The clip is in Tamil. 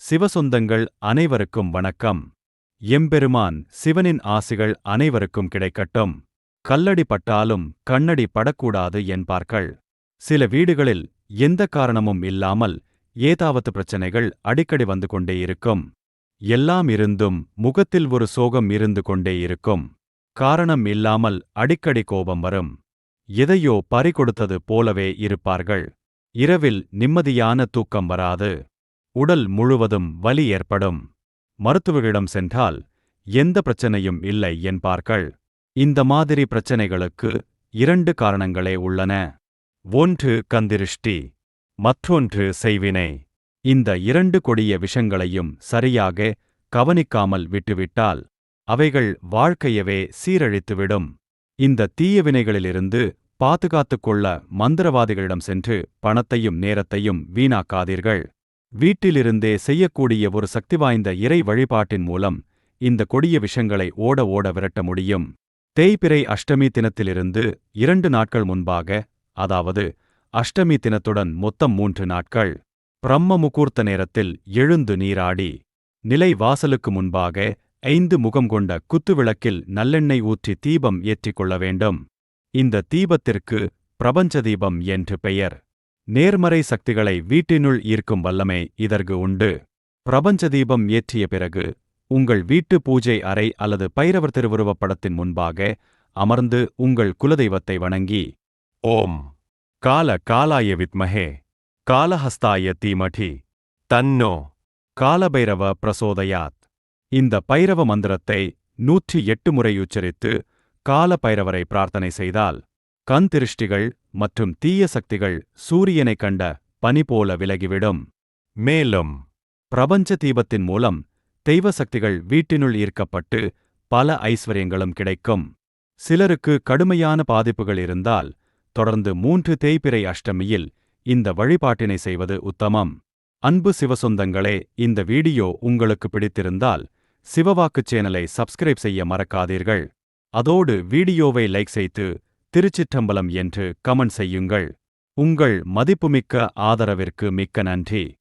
சிவசொந்தங்கள் அனைவருக்கும் வணக்கம். எம்பெருமான் சிவனின் ஆசிகள் அனைவருக்கும் கிடைக்கட்டும். கல்லடி பட்டாலும் கண்ணடி படக்கூடாது என்பார்கள். சில வீடுகளில் எந்த காரணமும் இல்லாமல் ஏதாவது பிரச்சனைகள் அடிக்கடி வந்து கொண்டே இருக்கும். எல்லாம் இருந்தும் முகத்தில் ஒரு சோகம் இருந்து கொண்டே இருக்கும். காரணம் இல்லாமல் அடிக்கடி கோபம் வரும். எதையோ பறிகொடுத்தது போலவே இருப்பார்கள். இரவில் நிம்மதியான தூக்கம் வராது. உடல் முழுவதும் வலி ஏற்படும். மருத்துவர்களிடம் சென்றால் எந்த பிரச்சனையும் இல்லை என்பார்கள். இந்த மாதிரி பிரச்சனைகளுக்கு இரண்டு காரணங்களே உள்ளன. ஒன்று கந்திருஷ்டி. மற்றொன்று செய்வினை. இந்த இரண்டு கொடிய விஷங்களையும் சரியாக கவனிக்காமல் விட்டுவிட்டால் அவைகள் வாழ்க்கையவே சீரழித்துவிடும். இந்த தீய வினைகளிலிருந்து பாதுகாத்துக் கொள்ள மந்திரவாதிகளிடம் சென்று பணத்தையும் நேரத்தையும் வீணாக்காதீர்கள். வீட்டிலிருந்தே செய்யக்கூடிய ஒரு சக்தி வாய்ந்த இறை வழிபாட்டின் மூலம் இந்த கொடிய விஷங்களை ஓட ஓட விரட்ட முடியும். தேய்பிறை அஷ்டமி தினத்திலிருந்து இரண்டு நாட்கள் முன்பாக அதாவது அஷ்டமி தினத்துடன் மொத்தம் மூன்று நாட்கள் பிரம்ம முகூர்த்த நேரத்தில் எழுந்து நீராடி நிலை வாசலுக்கு முன்பாக ஐந்து முகம் கொண்ட குத்துவிளக்கில் நல்லெண்ணெய் ஊற்றி தீபம் ஏற்றிக் கொள்ள வேண்டும். இந்த தீபத்திற்கு பிரபஞ்ச தீபம் என்று பெயர். நேர்மறை சக்திகளை வீட்டினுள் ஈர்க்கும் வல்லமை இதற்கு உண்டு. பிரபஞ்ச தீபம் ஏற்றிய பிறகு உங்கள் வீட்டு பூஜை அறை அல்லது பைரவர் திருவுருவப் படத்தின் முன்பாக அமர்ந்து உங்கள் குலதெய்வத்தை வணங்கி ஓம்! கால காலாய வித்மஹே! காலஹஸ்தாய தீமடி! தன்னோ! காலபைரவ பிரசோதயாத்! இந்த பைரவ மந்திரத்தை நூற்றி எட்டு முறை உச்சரித்து கால பைரவரை பிரார்த்தனை செய்தால் கண் திருஷ்டிகள் மற்றும் தீய சக்திகள் சூரியனைக் கண்ட பனி போல விலகிவிடும். மேலும் பிரபஞ்ச தீபத்தின் மூலம் தெய்வ சக்திகள் வீட்டினுள் ஈர்க்கப்பட்டு பல ஐஸ்வர்யங்களும் கிடைக்கும். சிலருக்கு கடுமையான பாதிப்புகள் இருந்தால் தொடர்ந்து மூன்று தேய்பிறை அஷ்டமியில் இந்த வழிபாட்டினை செய்வது உத்தமம். அன்பு சிவசொந்தங்களே இந்த வீடியோ உங்களுக்கு பிடித்திருந்தால் சிவவாக்குச் சேனலை சப்ஸ்கிரைப் செய்ய மறக்காதீர்கள். அதோடு வீடியோவை லைக் செய்து திருச்சிற்றம்பலம் என்று கமெண்ட் செய்யுங்கள். உங்கள் மதிப்புமிக்க ஆதரவிற்கு மிக்க நன்றி.